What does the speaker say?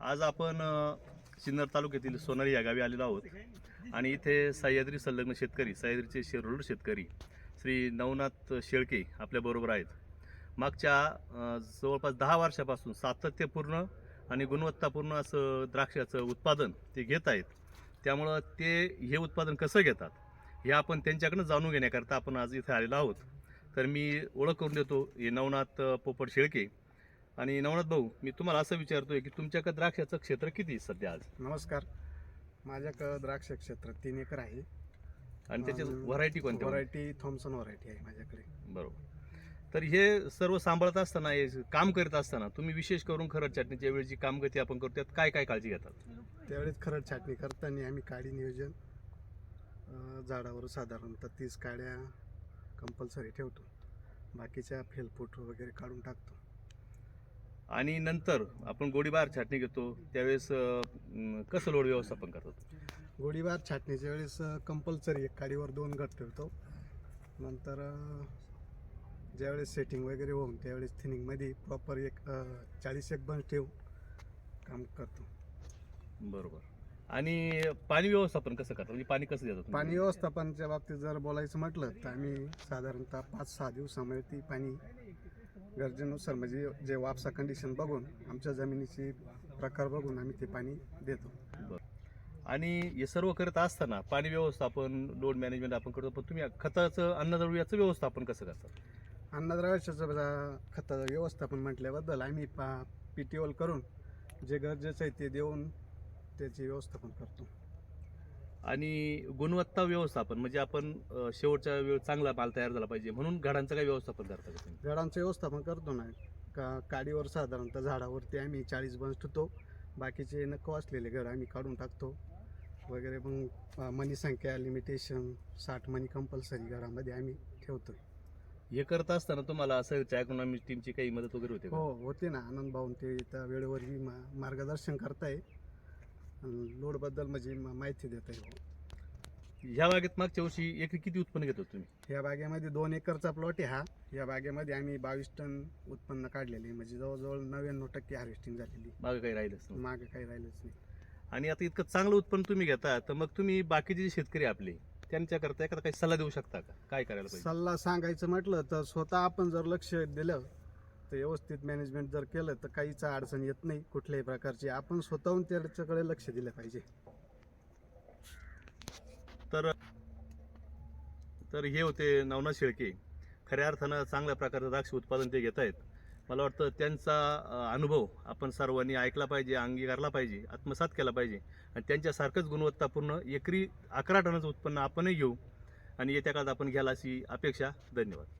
आज आपण सिन्नर तालुक्यातील सोनारी या गावी आलेलो आहोत. आणि इथे सह्याद्री संलग्न शेतकरी सह्याद्रीचे शिरोड शेतकरी श्री नवनाथ शेळके आपल्याबरोबर आहेत. मागच्या जवळपास दहा वर्षापासून सातत्यपूर्ण आणि गुणवत्तापूर्ण असं द्राक्षाचं उत्पादन ते घेत आहेत. त्यामुळं ते हे उत्पादन कसं घेतात हे आपण त्यांच्याकडनं जाणून घेण्याकरता आपण आज इथे आलेलो आहोत. तर मी ओळख करून देतो हे नवनाथ पोपट शेळके. आणि नवनाथ भाऊ मी तुम्हाला असं विचारतोय की तुमच्याकडे द्राक्षाचं क्षेत्र किती आहे सध्या आज? नमस्कार. माझ्याकडं द्राक्ष क्षेत्र तीन एकर आहे. आणि त्याची व्हरायटी कोणत्या व्हरायटी थॉम्सन व्हरायटी आहे माझ्याकडे. बरोबर. तर हे सर्व सांभाळत असताना हे काम करत असताना तुम्ही विशेष करून खरड चटणीच्या वेळी जी कामगती आपण करतो त्यात काय काय काळजी घेतात? त्यावेळेस खरड छाटणी करताना आम्ही काडी नियोजन अं, झाडावर साधारणतः तीस काड्या कंपल्सरी ठेवतो. बाकीच्या फेलफूट वगैरे काढून टाकतो. आणि नंतर आपण गोडीबार छाटणी घेतो त्यावेळेस कसं लोड व्यवस्थापन करतात? गोळीबार छाटणीच्या वेळेस कंपल्सरी एक काडीवर दोन गट ठेवतो. नंतर ज्यावेळेस सेटिंग वगैरे होऊन त्यावेळेस थिनिंगमध्ये प्रॉपर एक चाळीस एक बंच ठेवून काम करतो. बरोबर. आणि पाणी व्यवस्थापन कसं करतात? म्हणजे पाणी कसं देतात तुम्ही? पाणी व्यवस्थापनाच्या बाबतीत जर बोलायचं म्हटलं तर आम्ही साधारणतः पाच सहा दिवसामध्ये पाणी गरजेनुसार म्हणजे जे वापसा कंडिशन बघून आमच्या जमिनीची प्रकार बघून आम्ही ते पाणी देतो. आणि हे सर्व करत असताना पाणी व्यवस्थापन लोड मॅनेजमेंट आपण करतो पण तुम्ही खताचं अन्नद्रव्याचं व्यवस्थापन कसं करतात अन्नद्रव्याचं खत व्यवस्थापन म्हटल्याबद्दल आम्ही पा पी टी ओल करून जे गरजेचं आहे ते देऊन त्याचे व्यवस्थापन करतो. आणि गुणवत्ता व्यवस्थापन म्हणजे आपण अं, शेवटच्या वेळ चांगला माल तयार झाला पाहिजे म्हणून घडांचं काय व्यवस्थापन करता का तुम्ही? झाडांचं व्यवस्थापन करतो ना. का काडीवर साधारणतः झाडावरती आम्ही चाळीस बंच ठेवतो. बाकीचे नको असलेले घड आम्ही काढून टाकतो. वगैरे मग मनी संख्या लिमिटेशन साठ मनी कंपल्सरी घरामध्ये आम्ही ठेवतो हे करत असताना तुम्हाला असं ॲग्रोनॉमी टीमची काही मदत वगैरे होते का? हो होते ना. आनंद भाऊन ते त्या वेळेवर बी मा मार्गदर्शन करताय. लोडबद्दल म्हणजे मा- माहिती देत आहे ह्या बागेत मागच्या वर्षी एकरी किती उत्पन्न घेतो तुम्ही? या बागेमध्ये दोन एकरचा प्लॉट आहे हा. या बागेमध्ये आम्ही बावीस टन उत्पन्न काढलेले आहे. म्हणजे जवळजवळ नव्याण्णव टक्के हार्वेस्टिंग झालेली मागं काही राहिलंच नाही मागे काही राहिलंच नाही. आणि आता इतकं चांगलं उत्पन्न तुम्ही घेता तर मग तुम्ही बाकीचे जे शेतकरी आपले त्यांच्याकरता एखादा काही सल्ला देऊ शकता का? काय करायला पाहिजे? सल्ला सांगायचं म्हटलं तर स्वतः आपण जर लक्ष दिलं तर व्यवस्थित मॅनेजमेंट जर केलं तर काहीच अडचण येत नाही कुठल्याही प्रकारची. आपण स्वतःहून त्याच्याकडे लक्ष दिलं पाहिजे. तर तर हे होते नवनाथ शेळके. खऱ्या अर्थानं चांगल्या प्रकारचं द्राक्ष उत्पादन ते घेत आहेत. मला वाटतं त्यांचा अनुभव आपण सर्वांनी ऐकला पाहिजे अंगीकारला पाहिजे आत्मसात केला पाहिजे. आणि त्यांच्यासारखंच गुणवत्तापूर्ण एकरी अकरा टनाचं उत्पन्न आपणही घेऊ. आणि येत्या काळात आपण घ्यायला अशी अपेक्षा. धन्यवाद.